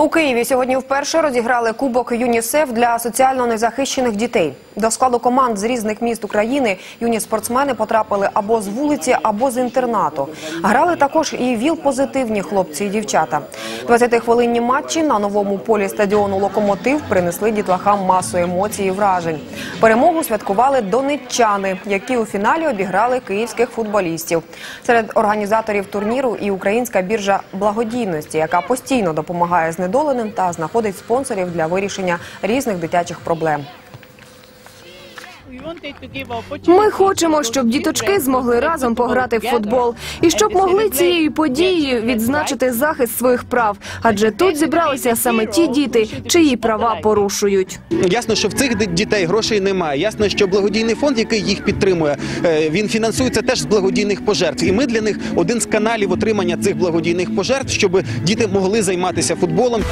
У Києві сьогодні вперше розіграли кубок ЮНІСЕФ для соціально незахищених дітей. До складу команд з різних міст України юні спортсмени потрапили або з вулиці, або з інтернату. Грали також і ВІЛ-позитивні хлопці і дівчата. 20-хвилинні матчі на новому полі стадіону «Локомотив» принесли дітлахам масу емоцій і вражень. Перемогу святкували донеччани, які у фіналі обіграли київських футболістів. Серед організаторів турніру і українська біржа благодійності, яка постійно допомагає знедоленим та знаходить спонсорів для вирішення різних дитячих проблем. Ми хочемо, щоб діточки змогли разом пограти в футбол і щоб могли цією подією відзначити захист своїх прав. Адже тут зібралися саме ті діти, чиї права порушують. Ясно, що в цих дітей грошей немає. Ясно, що благодійний фонд, який їх підтримує, е, він фінансується теж з благодійних пожертв. І ми для них один з каналів отримання цих благодійних пожертв, щоб діти могли займатися футболом.